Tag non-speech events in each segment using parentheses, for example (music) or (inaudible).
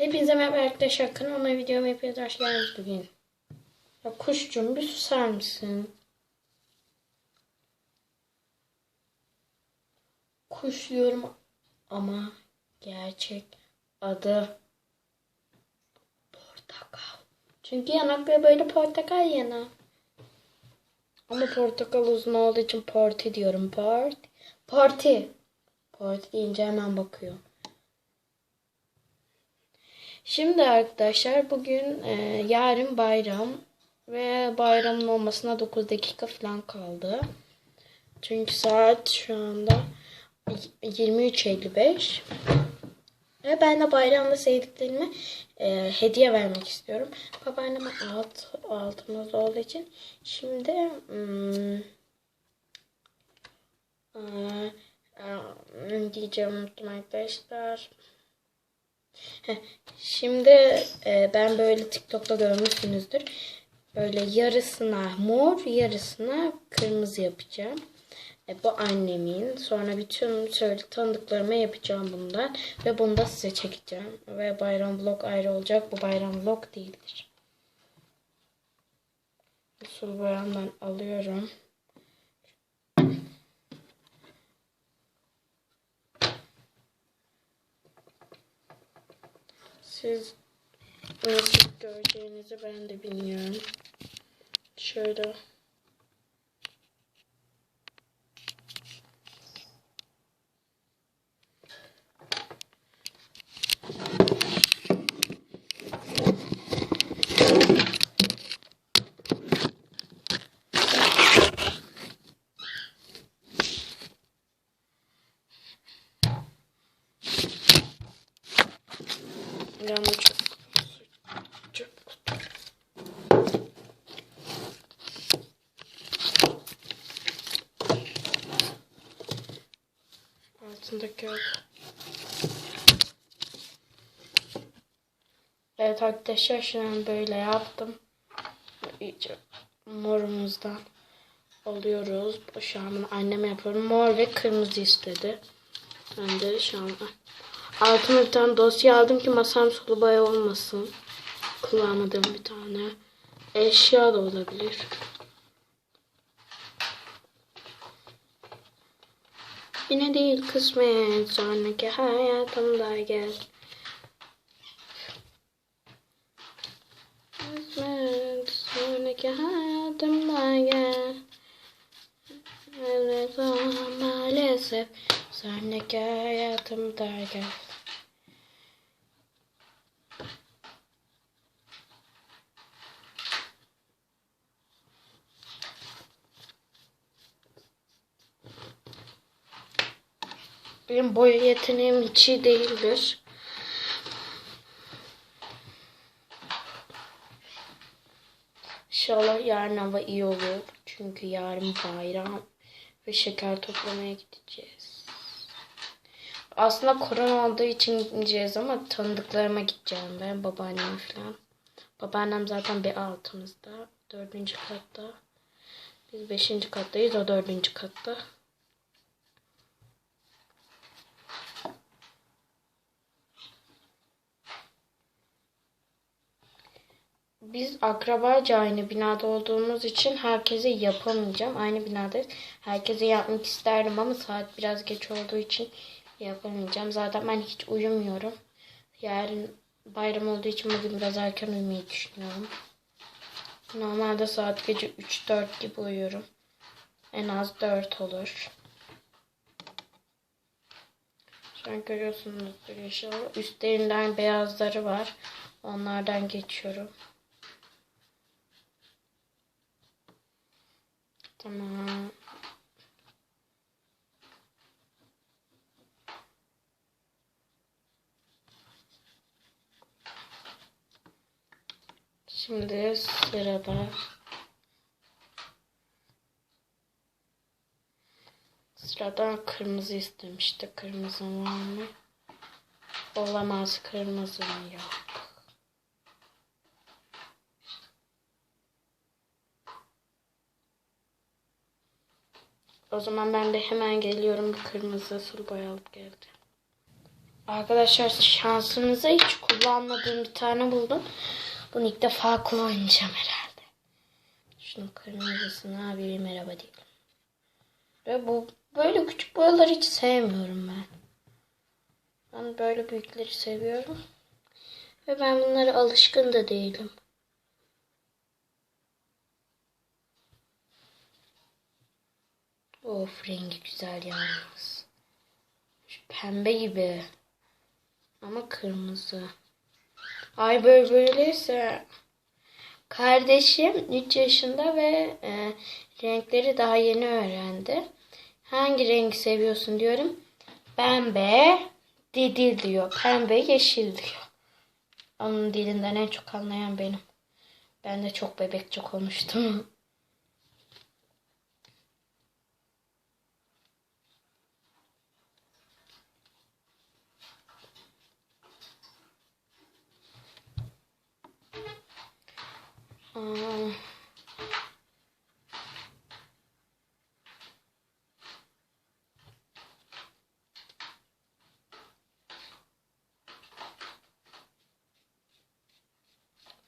Hepinize merhaba arkadaşlar. Kanalıma videoma hepiniz hoş geldiniz bugün. Ya kuşcuğum bir susar mısın? Kuş diyorum ama gerçek adı portakal. Çünkü yanakları böyle portakal yana. Ama portakal uzun olduğu için porti diyorum. Port. Porti. Porti deyince hemen bakıyor. Şimdi arkadaşlar bugün e, yarın bayram ve bayramın olmasına 9 dakika falan kaldı. Çünkü saat şu anda 23.55 ve ben de bayramda sevdiklerime e, hediye vermek istiyorum. Babaanneme alt, altımız olduğu için şimdi hmm, e, e, diyeceğim unuttum arkadaşlar. Şimdi e, ben böyle TikTok'ta görmüşsünüzdür. Böyle yarısına mor, yarısına kırmızı yapacağım. E, bu annemin. Sonra bütün şöyle tanıdıklarıma yapacağım bundan. Ve bunu da size çekeceğim. Ve bayram vlog ayrı olacak. Bu bayram vlog değildir. Usul boyamdan alıyorum. Siz nasıl göreceğinizi ben de bilmiyorum. Şöyle. Yanında çok çok yok. Evet arkadaşlar an böyle yaptım. İyice morumuzdan alıyoruz. Şu an anneme yapıyorum. Mor ve kırmızı istedi. Ben de şu an altıma bir tane dosya aldım ki masam sulu boya olmasın. Kullanmadığım bir tane. Eşya da olabilir. Yine değil kısmet sonraki hayatımda gel. Kısmet sonraki hayatımda gel. Evet maalesef sonraki hayatımda gel. Benim boya yeteneğim hiç iyi değildir. İnşallah yarın hava iyi olur. Çünkü yarın bayram ve şeker toplamaya gideceğiz. Aslında korona olduğu için gideceğiz ama tanıdıklarıma gideceğim ben. Babaannem falan. Babaannem zaten bir altımızda. Dördüncü katta. Biz beşinci kattayız. O dördüncü katta. Biz akrabaca aynı binada olduğumuz için herkese yapamayacağım. Aynı binadayız. Herkese yapmak isterdim ama saat biraz geç olduğu için yapamayacağım. Zaten ben hiç uyumuyorum. Yarın bayram olduğu için bugün biraz erken uyumayı düşünüyorum. Normalde saat gece 3-4 gibi uyuyorum. En az 4 olur. Şu an görüyorsunuzdur inşallah. Üstlerinden beyazları var. Onlardan geçiyorum. Tamam. Şimdi sırada sıradan kırmızı istemişti. Kırmızı var mı? Olamaz kırmızı yok. O zaman ben de hemen geliyorum. Bir kırmızı sulu boya alıp geleceğim. Arkadaşlar şansınıza hiç kullanmadığım bir tane buldum. Bunu ilk defa kullanacağım herhalde. Şunun kırmızısına bir merhaba diyelim. Ve bu böyle küçük boyaları hiç sevmiyorum ben. Ben böyle büyükleri seviyorum. Ve ben bunlara alışkın da değilim. Of rengi güzel yalnız. Şu pembe gibi. Ama kırmızı. Ay böyle böyleyse. Kardeşim 3 yaşında ve e, renkleri daha yeni öğrendi. Hangi rengi seviyorsun diyorum. Pembe, didil diyor. Pembe, yeşil diyor. Onun dilinden en çok anlayan benim. Ben de çok bebekçe konuştum. (laughs) Aa.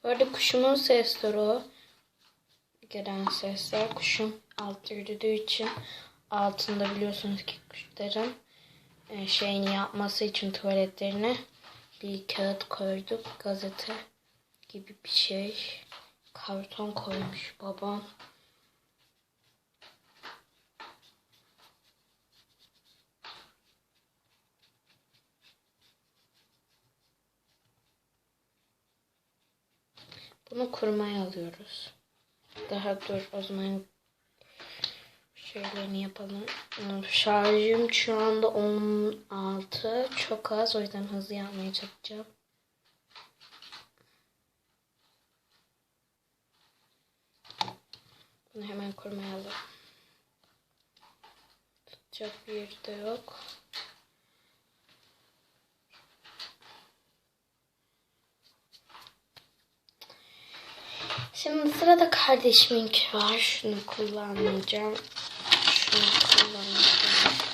Arada kuşumun sesleri o. Gelen sesler. Kuşum alt yürüdüğü için altında biliyorsunuz ki kuşların e, şeyini yapması için tuvaletlerine bir kağıt koyduk. Gazete gibi bir şey. Karton koymuş babam. Bunu kurmaya alıyoruz. Daha dur o zaman şeylerini yapalım. Şarjım şu anda 16. Çok az o yüzden hızlı yapmaya çalışacağım. Bunu hemen kurmaya alalım. Tutacak bir de yok. Şimdi sırada kardeşiminki var. Şunu kullanmayacağım. Şunu kullanacağım.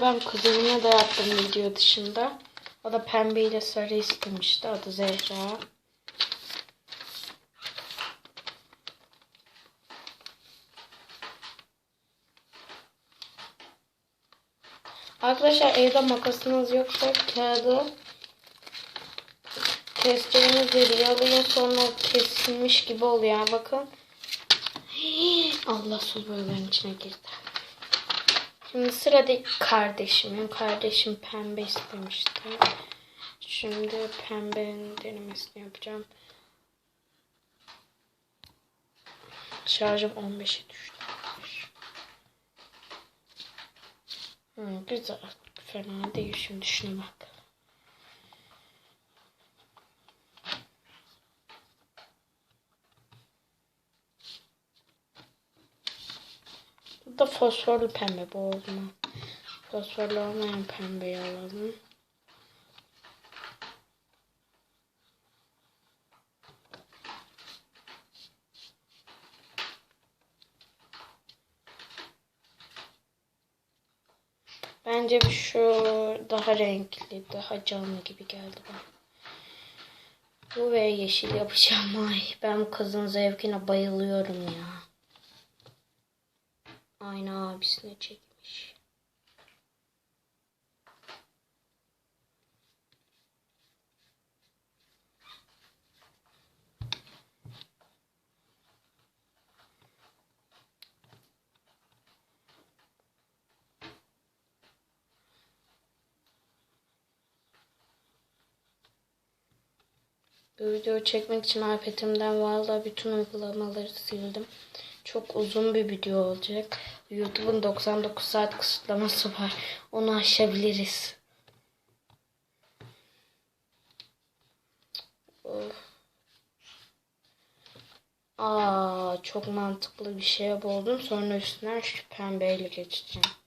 Şöyle ben kuzenime de yaptım video dışında. O da pembe ile sarı istemişti. Adı Zehra. Arkadaşlar evde makasınız yoksa kağıdı kestiğiniz yeri yalayın sonra kesilmiş gibi oluyor. Bakın. (gasps) Allah su boyaların içine girdi. Şimdi sıradaki kardeşimin. Kardeşim pembe istemişti. Şimdi pembenin denemesini yapacağım. Şarjım 15'e düştü. Hmm, güzel. Fena değil şimdi şuna bak. Bu da fosforlu pembe bu o zaman. Fosforlu olmayan pembeyi alalım. Bence şu daha renkli, daha canlı gibi geldi bana. Bu ve yeşil yapacağım. Ay ben bu kızın zevkine bayılıyorum ya. Aynı abisine çekmiş. Bu videoyu çekmek için iPad'imden valla bütün uygulamaları sildim. Çok uzun bir video olacak. YouTube'un 99 saat kısıtlaması var. Onu aşabiliriz. Aa, çok mantıklı bir şey buldum. Sonra üstüne şu pembeyle geçeceğim.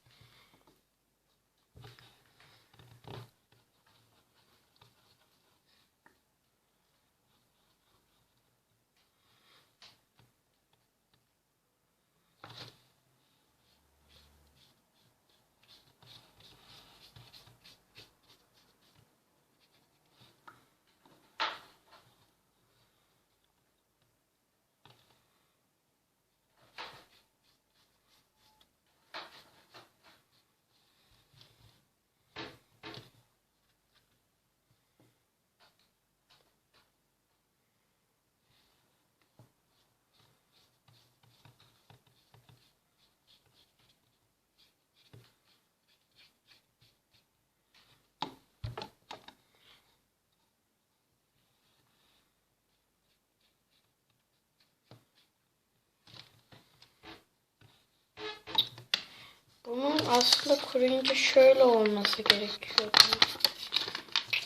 Bunun aslında kuruyunca şöyle olması gerekiyordu.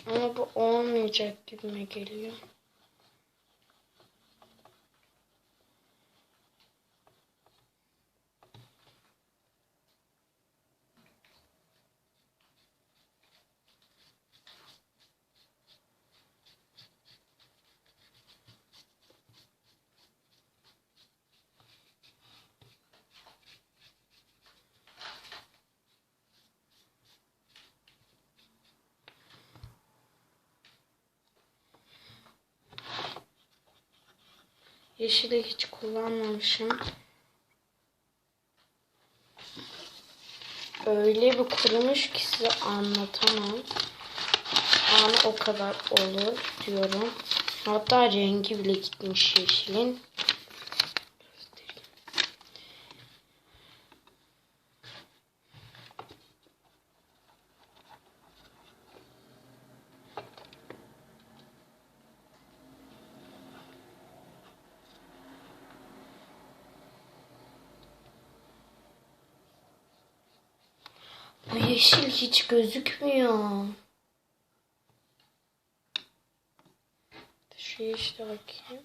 Ama bu olmayacak gibime geliyor. Yeşili hiç kullanmamışım. Öyle bir kurumuş ki size anlatamam. Yani o kadar olur diyorum. Hatta rengi bile gitmiş yeşilin. Yeşil hiç gözükmüyor. Şu yeşile bakayım.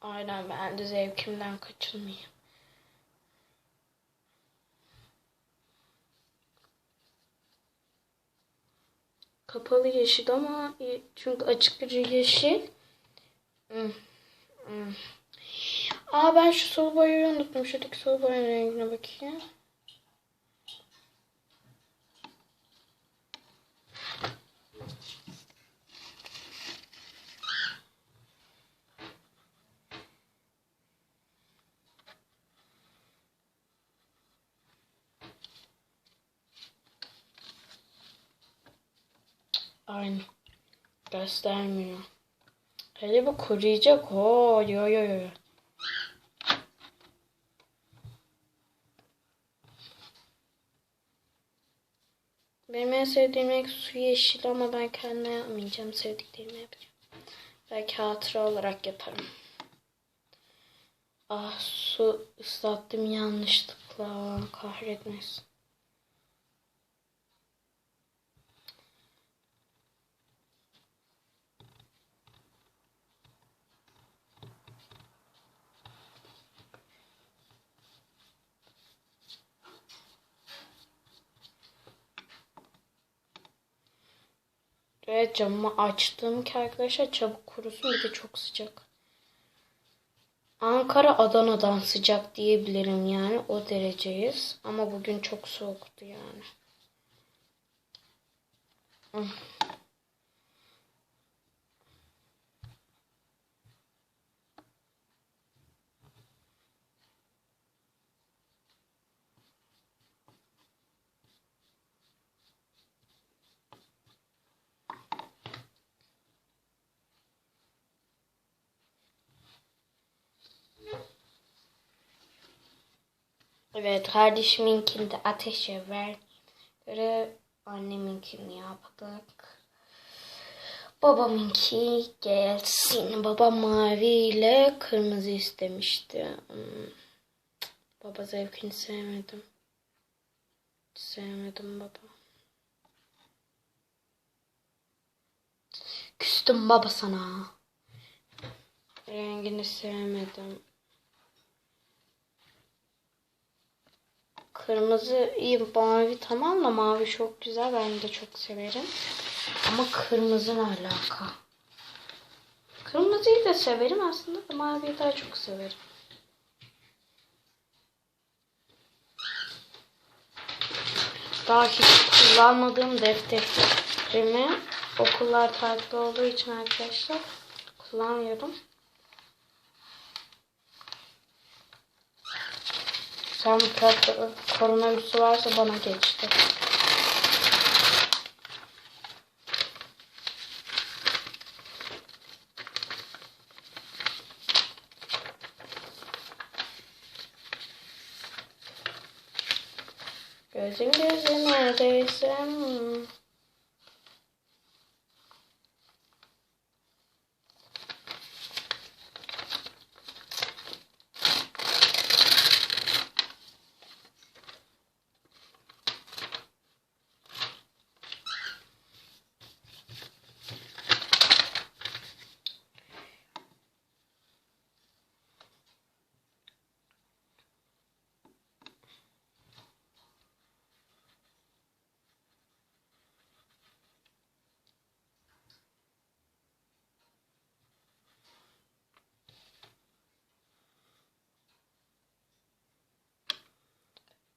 Aynen ben de zevkimden kaçınmayayım. Kapalı yeşil ama çünkü açık bir yeşil. Hmm. Hmm. Aa ben şu sol boyayı unuttum. Şuradaki sol boyanın rengine bakayım. Aynı. Göstermiyor. Hele bu kuruyacak. Oo, yo yo yo. Benim en sevdiğim renk su yeşil ama ben kendime yapmayacağım. Sevdiklerimi yapacağım. Belki hatıra olarak yaparım. Ah su ıslattım yanlışlıkla. Kahretmesin. Ve camımı açtım ki arkadaşlar çabuk kurusun. Bir de çok sıcak. Ankara Adana'dan sıcak diyebilirim yani. O dereceyiz. Ama bugün çok soğuktu yani. Evet kardeşiminkini de ateşe ver. Göre anneminkini yaptık. Babamınki gelsin. Baba mavi ile kırmızı istemişti. Hmm. Baba zevkini sevmedim. Sevmedim baba. Küstüm baba sana. Rengini sevmedim. Kırmızı iyi mavi tamam da mavi çok güzel. Ben de çok severim. Ama kırmızı ne alaka? Kırmızıyı da severim aslında da maviyi daha çok severim. Daha hiç kullanmadığım defterimi okullar tatil olduğu için arkadaşlar kullanmıyorum. Sen koronavirüsü varsa bana geçti. Gözüm gözüm neredeysen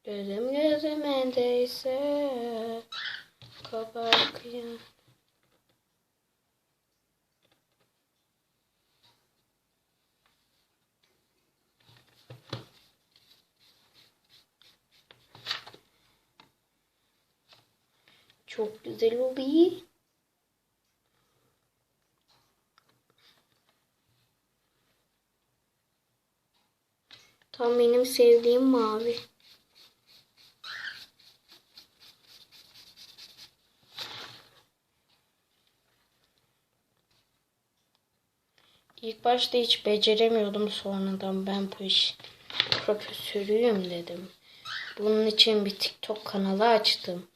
Gözüm gözüme değse kabarkıya. Çok güzel oluyor. Tam benim sevdiğim mavi. İlk başta hiç beceremiyordum sonradan ben bu iş profesörüyüm dedim. Bunun için bir TikTok kanalı açtım.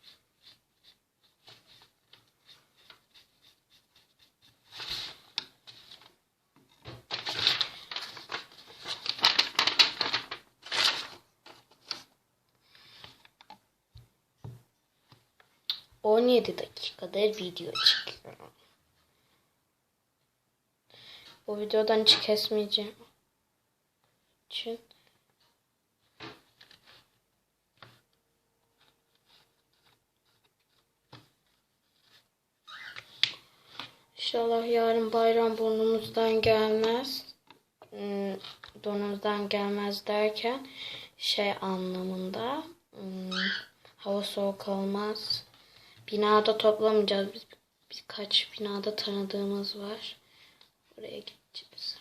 On yedi dakikadır video çekiyorum. Bu videodan hiç kesmeyeceğim. için İnşallah yarın bayram burnumuzdan gelmez. Hmm, gelmez derken şey anlamında hmm, hava soğuk olmaz. Binada toplamayacağız. Biz birkaç binada tanıdığımız var. Oraya gideceğiz.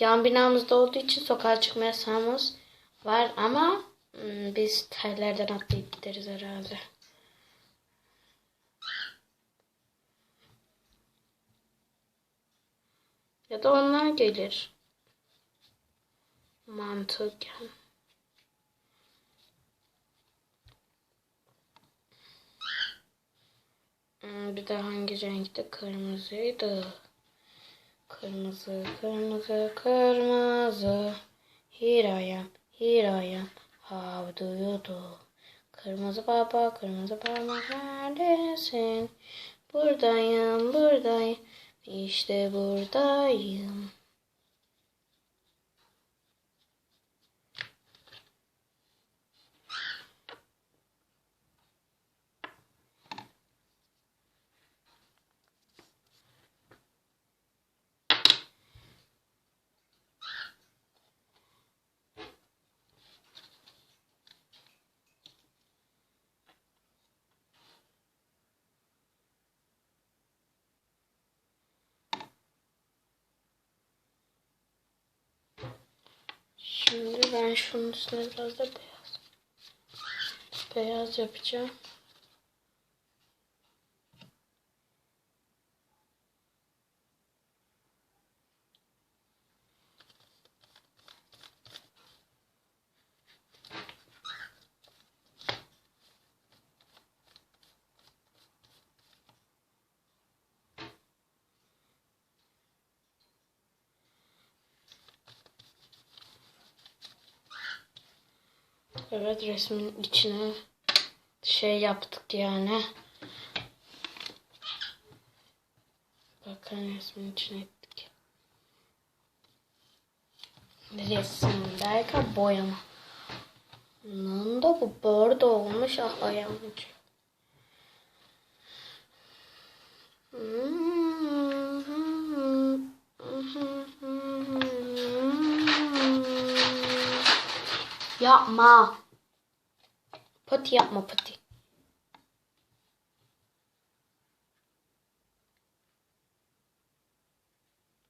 Yan binamızda olduğu için sokağa çıkma yasağımız var ama hmm, biz tellerden atlayıp gideriz herhalde. Ya da onlar gelir. Mantıken. Hmm, Bir de hangi renkte? Kırmızıydı. Kırmızı, kırmızı, kırmızı. Here I am, here I am. How do you do? Kırmızı baba, kırmızı baba neredesin? Buradayım, buradayım. İşte buradayım. Şimdi ben şunun üstüne biraz da beyaz. Beyaz yapacağım. Evet resmin içine şey yaptık yani. Bakın resmin içine ettik. Resim derken boyama. Bunun da bu bordo olmuş ah ayağımcı. Yapma. Pati yapma pati.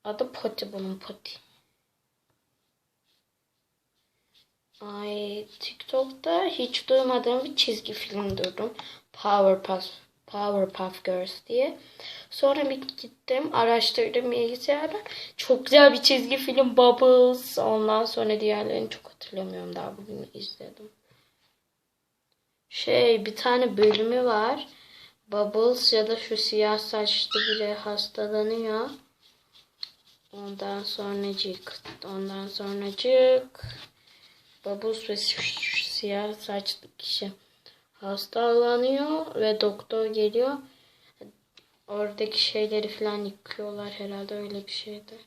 Adı pati bunun pati. Ay TikTok'ta hiç duymadığım bir çizgi film duydum. Powerpuff, Powerpuff Girls diye. Sonra bir gittim araştırdım bilgisayardan. Çok güzel bir çizgi film Bubbles. Ondan sonra diğerlerini çok hatırlamıyorum daha bugün izledim. Şey bir tane bölümü var. Bubbles ya da şu siyah saçlı biri hastalanıyor. Ondan sonracık, ondan sonracık Bubbles ve siyah saçlı kişi hastalanıyor ve doktor geliyor. Oradaki şeyleri falan yıkıyorlar herhalde öyle bir şeydi.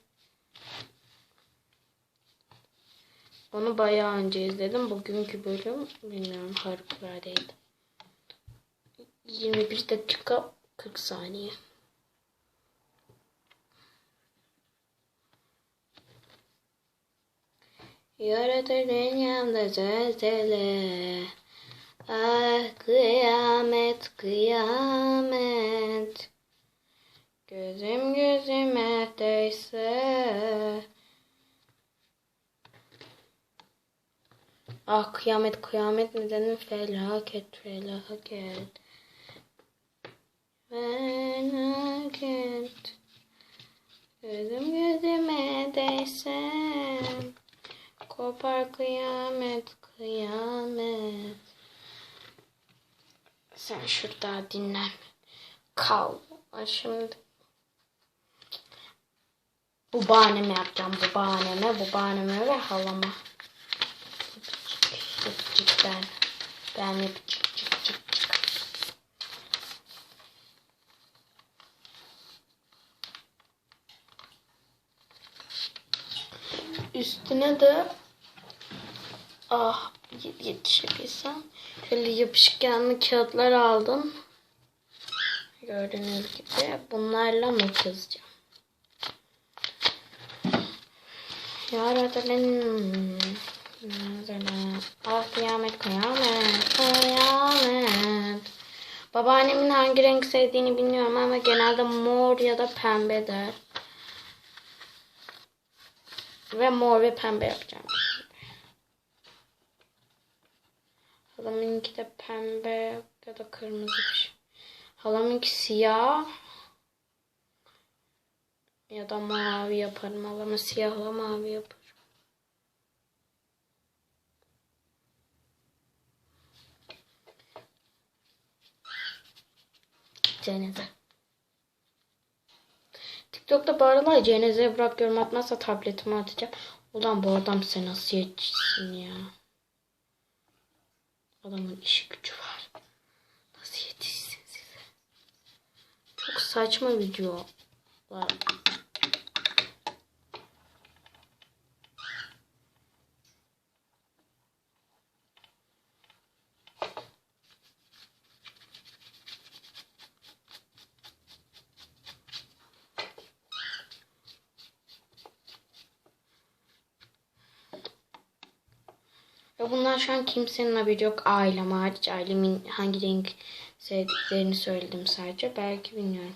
Onu bayağı önce izledim. Bugünkü bölüm bilmiyorum harikuladeydi. 21 dakika 40 saniye. Yaratırın yanında zelzele. Ah kıyamet kıyamet. Gözüm gözüme değse. Ah kıyamet kıyamet nedeni felaket felaket. Felaket. Gözüm gözüme değse. Kopar kıyamet kıyamet. Sen şurada dinlen. Kal. Şimdi bu bahanemi yapacağım. Bu bahaneme, bu bahaneme ve halama. Yapıcık ben. Ben yapıcık cık cık cık. Üstüne de ah yetişebilsem şöyle yapışkanlı kağıtlar aldım. Gördüğünüz gibi bunlarla not yazacağım. Ah kıyamet kıyamet kıyamet Babaannemin hangi renk sevdiğini bilmiyorum ama genelde mor ya da pembe der. Ve mor ve pembe yapacağım. Halamınki de pembe ya da kırmızı bir şey. Halamınki siyah ya da mavi yaparım. Halamı siyahla mavi yaparım. Cenaze. TikTok'ta bu aralar cenazeye bırak yorum atmazsa tabletimi atacağım. Ulan bu adam sen nasıl yetişsin ya? Adamın işi gücü var. Nasıl yetişsin size? Çok saçma videolar. Ve bunlar şu an kimsenin haberi yok. Ailem hariç. Ailemin hangi renk sevdiklerini söyledim sadece. Belki bilmiyorum.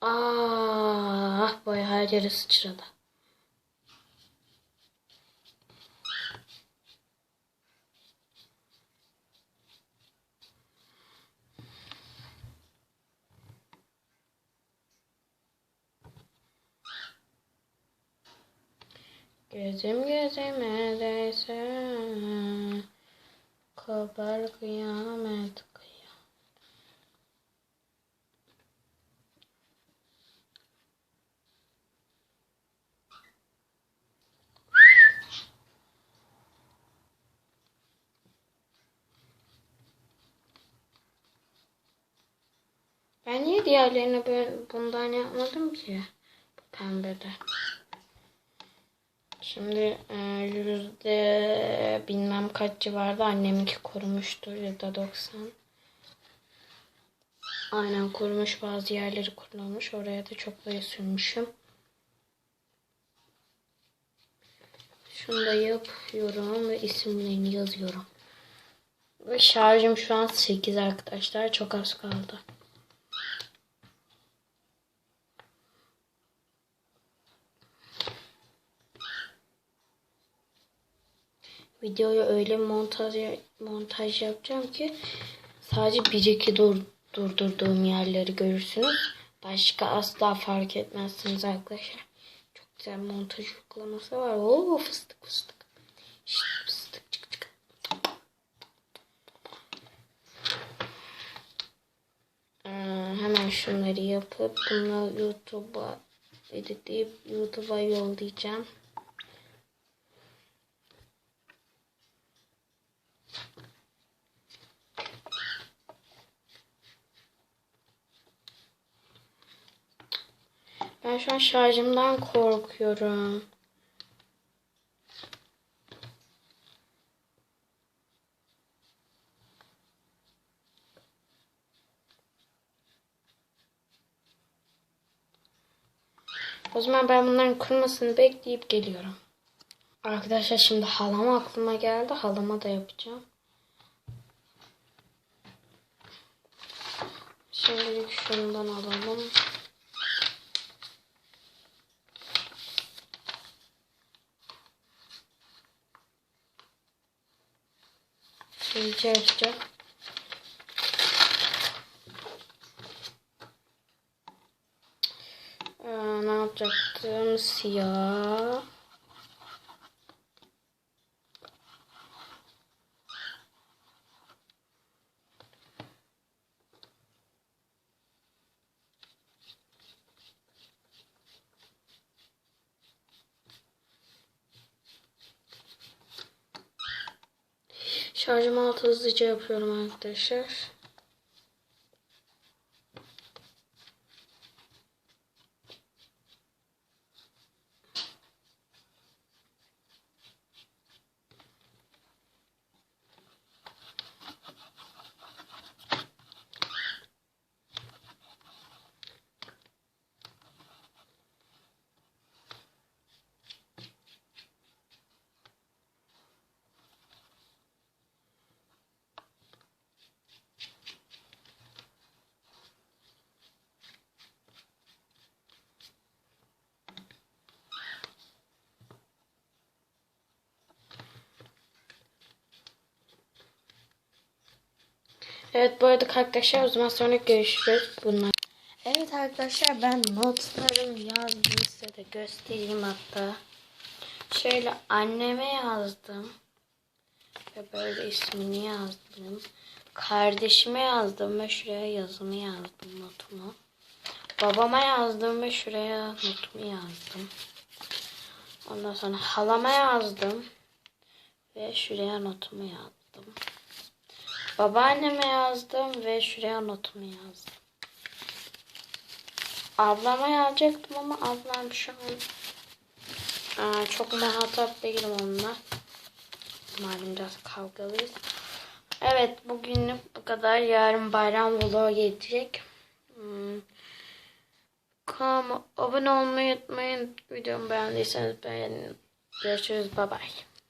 Ah boy her yere sıçradı. Gözüm gözüme değse Kopar kıyamet Ben niye diğerlerine böyle bundan yapmadım ki? Bu pembede. Şimdi e, yüzde bilmem kaç civarda anneminki kurumuştur ya da 90. Aynen kurumuş bazı yerleri kurulmuş. Oraya da çoklayı sürmüşüm. Şunu da yapıyorum ve isimlerini yazıyorum. Ve şarjım şu an 8 arkadaşlar. Çok az kaldı. Videoyu öyle montaj montaj yapacağım ki sadece bir iki dur, durdurduğum yerleri görürsünüz. Başka asla fark etmezsiniz arkadaşlar. Çok güzel montaj uygulaması var. Oo fıstık fıstık. Şişt, fıstık çık çık. Ee, hemen şunları yapıp bunu YouTube'a editleyip YouTube'a yollayacağım. Ben şu an şarjımdan korkuyorum. O zaman ben bunların kurumasını bekleyip geliyorum. Arkadaşlar şimdi halam aklıma geldi. Halama da yapacağım. Şimdilik şundan alalım. İyice açacağım. Ee, ne yapacaktım? Siyah. Şarjımı altı hızlıca yapıyorum arkadaşlar. Evet bu arada arkadaşlar o zaman sonra görüşürüz bunlar. Evet arkadaşlar ben notlarımı yazdım size de göstereyim hatta. Şöyle anneme yazdım. Ve böyle ismini yazdım. Kardeşime yazdım ve şuraya yazımı yazdım notumu. Babama yazdım ve şuraya notumu yazdım. Ondan sonra halama yazdım. Ve şuraya notumu yazdım. Babaanneme yazdım ve şuraya notumu yazdım. Ablama yazacaktım ama ablam şu an Aa, çok muhatap değilim onunla. Malum biraz kavgalıyız. Evet bugünlük bu kadar. Yarın bayram vlogu gelecek. Hmm. Abone olmayı unutmayın. Videomu beğendiyseniz beğenin. Görüşürüz. Bye bye.